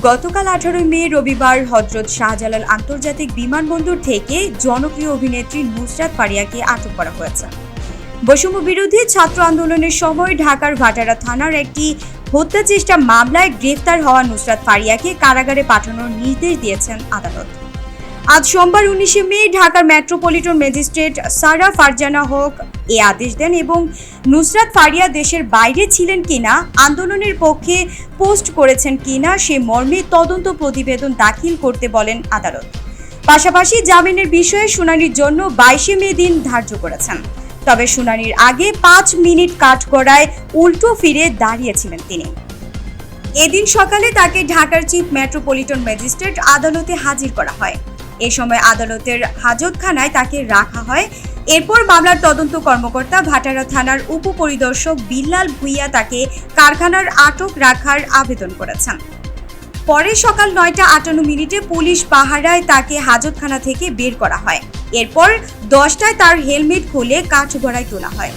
গতকাল আঠারোই মে, রবিবার হজরত শাহজালাল আন্তর্জাতিক বিমানবন্দর থেকে জনপ্রিয় অভিনেত্রী নুসরাত পারিয়াকে আটক করা হয়েছে। বৈষম্য বিরোধী ছাত্র আন্দোলনের সময় ঢাকার ভাটারা থানার একটি হত্যা চেষ্টা মামলায় গ্রেফতার হওয়া নুসরাত ফারিয়াকে কারাগারে পাঠানোর নির্দেশ দিয়েছেন আদালত। আজ সোমবার উনিশে মে ঢাকার মেট্রোপলিটন ম্যাজিস্ট্রেট সারা ফারজানা হক এ আদেশ দেন এবং নুসরাত ফারিয়া দেশের বাইরে ছিলেন কিনা, আন্দোলনের পক্ষে পোস্ট করেছেন কিনা, সে মর্মে তদন্ত প্রতিবেদন দাখিল করতে বলেন আদালত। পাশাপাশি জামিনের বিষয়ে শুনানির জন্য বাইশে মে দিন ধার্য করেছেন। তবে শুনানির আগে পাঁচ মিনিট কাঠগড়ায় উল্টো ফিরে দাঁড়িয়েছিলেন তিনি। এদিন সকালে তাকে ঢাকার চিফ মেট্রোপলিটন ম্যাজিস্ট্রেট আদালতে হাজির করা হয়। এ সময় আদালতের হাজতখানায় তাকে রাখা হয়। এরপর মামলার তদন্ত কর্মকর্তা ভাটারা থানার উপপরিদর্শক বিল্লাল ভুইয়া তাকে কারখানার আটক রাখার আবেদন করেছেন। পরে সকাল নয়টা আটান্ন মিনিটে পুলিশ পাহারায় তাকে হাজতখানা থেকে বের করা হয়। এরপর দশটায় তার হেলমেট খুলে কাঠ কাঠগড়ায় তোলা হয়।